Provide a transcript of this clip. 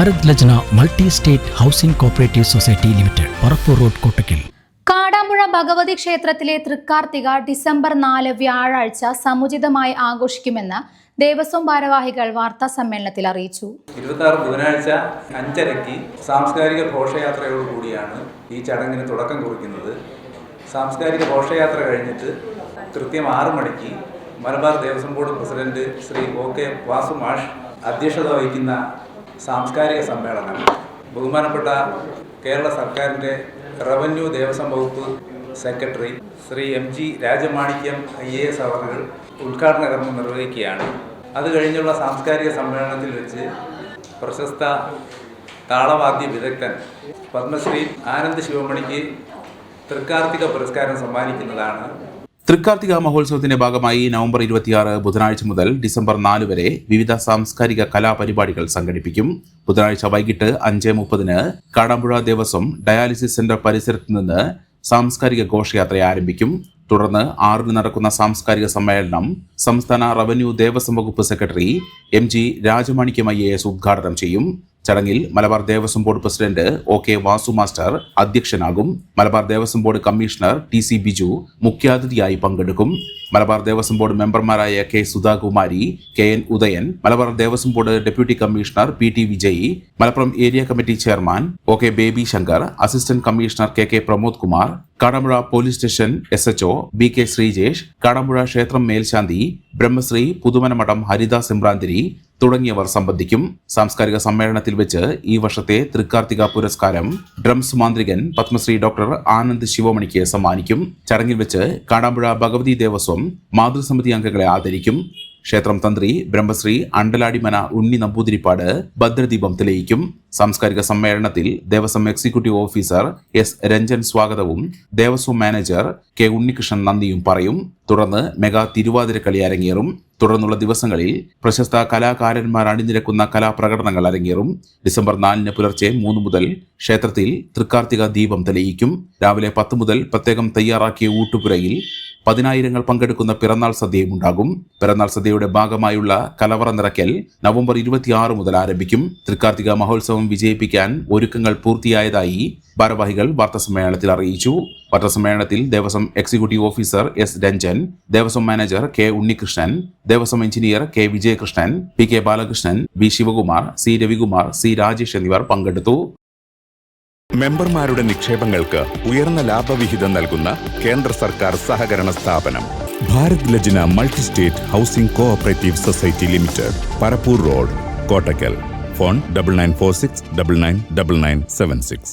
Bharat Lajna multi state housing cooperative society limited Parappur road Kottakkal. Kadampuzha Bhagavathi ക്ഷേത്രത്തിലെ Thrikkarthika December നാല് വ്യാഴാഴ്ച സമുചിതമായി ആഘോഷിക്കുമെന്ന് ദേവസ്വം ഭാരവാഹികൾ വാർത്താ സമ്മേളനത്തിൽ അറിയിച്ചു. ഇരുപത്തി ആറ് ബുധനാഴ്ച അഞ്ചരയ്ക്ക് സാംസ്കാരിക ഘോഷയാത്രയോടുകൂടിയാണ് ഈ ചടങ്ങിന് തുടക്കം കുറിക്കുന്നത്. സാംസ്കാരിക ഘോഷയാത്ര കഴിഞ്ഞിട്ട് കൃത്യം ആറ് മണിക്ക് Malabar Devaswom board president Shri O K Vasu മാഷ് അധ്യക്ഷത വഹിക്കുന്ന സാംസ്കാരിക സമ്മേളനം. ബഹുമാനപ്പെട്ട കേരള സർക്കാരിന്റെ റവന്യൂ ദേവസ്വം വകുപ്പ് secretary Shri M G Rajamanickam I A S അവർ ഉദ്ഘാടന കർമ്മം നിർവഹിക്കുകയാണ്. അത് കഴിഞ്ഞുള്ള സാംസ്കാരിക സമ്മേളനത്തിൽ വെച്ച് പ്രശസ്ത താളവാദ്യ വിദഗ്ധൻ പത്മശ്രീ ആനന്ദ് ശിവമണിക്ക് തൃക്കാർത്തിക പുരസ്കാരം സമ്മാനിക്കുന്നതാണ് തൃക്കാർത്തിക മഹോത്സവത്തിന്റെ ഭാഗമായി നവംബർ ഇരുപത്തിയാറ് ബുധനാഴ്ച മുതൽ ഡിസംബർ നാല് വരെ വിവിധ സാംസ്കാരിക കലാപരിപാടികൾ സംഘടിപ്പിക്കും. ബുധനാഴ്ച വൈകിട്ട് അഞ്ച് മുപ്പതിന് കാടാമ്പുഴ ദേവസ്വം ഡയാലിസിസ് സെന്റർ പരിസരത്ത് നിന്ന് സാംസ്കാരിക ഘോഷയാത്ര ആരംഭിക്കും. തുടർന്ന് ആറിന് നടക്കുന്ന സാംസ്കാരിക സമ്മേളനം സംസ്ഥാന റവന്യൂ ദേവസ്വം വകുപ്പ് secretary M G Rajamanickam I S ഉദ്ഘാടനം ചെയ്യും. ചടങ്ങിൽ Malabar Devaswom board president O K Vasu master അധ്യക്ഷനാകും. Malabar Devaswom board commissioner T C Biju മുഖ്യാതിഥിയായി പങ്കെടുക്കും. മലബാർ ദേവസ്വം ബോർഡ് മെമ്പർമാരായ K Sudhakumari K N Udayan Malabar Devaswom board deputy commissioner P T Vijay Malappuram area committee chairman O K Baby Shankar assistant commissioner K K Pramod Kumar Kadampuzha police station S HO B K Sreejesh Kadampuzha ക്ഷേത്രം മേൽശാന്തി ബ്രഹ്മശ്രീ പുതുമനമഠം ഹരിദാസ് ഇമ്രാന്തിരി തുടങ്ങിയവർ സംബന്ധിക്കും സാംസ്കാരിക സമ്മേളനത്തിൽ വെച്ച് ഈ വർഷത്തെ തൃക്കാർത്തിക പുരസ്കാരം ഡ്രംസ് മാന്ത്രികൻ പത്മശ്രീ ഡോക്ടർ ആനന്ദ് ശിവമണിക്ക് സമ്മാനിക്കും. ചടങ്ങിൽ വെച്ച് കാടാമ്പുഴ ഭഗവതി ദേവസ്വം മാതൃസമിതി അംഗങ്ങളെ ആദരിക്കും. ക്ഷേത്രം തന്ത്രി ബ്രഹ്മശ്രീ അണ്ടലാടിമന ഉണ്ണി നമ്പൂതിരിപ്പാട് ഭദ്രദീപം തെളിയിക്കും. സാംസ്കാരിക സമ്മേളനത്തിൽ Devaswom executive officer S Ranjan സ്വാഗതവും ദേവസ്വം മാനേജർ കെ ഉണ്ണികൃഷ്ണൻ നന്ദിയും പറയും. തുടർന്ന് മെഗാ തിരുവാതിരക്കളി അരങ്ങേറും. തുടർന്നുള്ള ദിവസങ്ങളിൽ പ്രശസ്ത കലാകാരന്മാർ അണിനിരക്കുന്ന കലാപ്രകടനങ്ങൾ അരങ്ങേറും. ഡിസംബർ നാലിന് പുലർച്ചെ മൂന്ന് മുതൽ ക്ഷേത്രത്തിൽ തൃക്കാർത്തിക ദീപം തെളിയിക്കും. രാവിലെ പത്ത് മുതൽ പ്രത്യേകം തയ്യാറാക്കിയ ഊട്ടുപുരയിൽ പതിനായിരങ്ങൾ പങ്കെടുക്കുന്ന പിറന്നാൾ സദ്യയും ഉണ്ടാകും. പിറന്നാൾ സദ്യയുടെ ഭാഗമായുള്ള കലവറ നിറയ്ക്കൽ നവംബർ ഇരുപത്തിയാറ് മുതൽ ആരംഭിക്കും. തൃക്കാർത്തിക മഹോത്സവം വിജയിപ്പിക്കാൻ ഒരുക്കങ്ങൾ പൂർത്തിയായതായി ഭാരവാഹികൾ വാർത്താസമ്മേളനത്തിൽ അറിയിച്ചു. വാർത്താസമ്മേളനത്തിൽ Devaswom executive officer S Ranjan Devaswom manager K Unnikrishnan Devaswom engineer K Vijayakrishnan P K Balakrishnan V Sivakumar C Ravikumar C Rajesh എന്നിവർ പങ്കെടുത്തു. മെമ്പർമാരുടെ നിക്ഷേപങ്ങൾക്ക് ഉയർന്ന ലാഭവിഹിതം നൽകുന്ന കേന്ദ്ര സർക്കാർ സഹകരണ സ്ഥാപനം. Bharat Lajna multi state housing cooperative society limited Parappur road Kottakkal. Phone double nine four six double nine double nine seven six.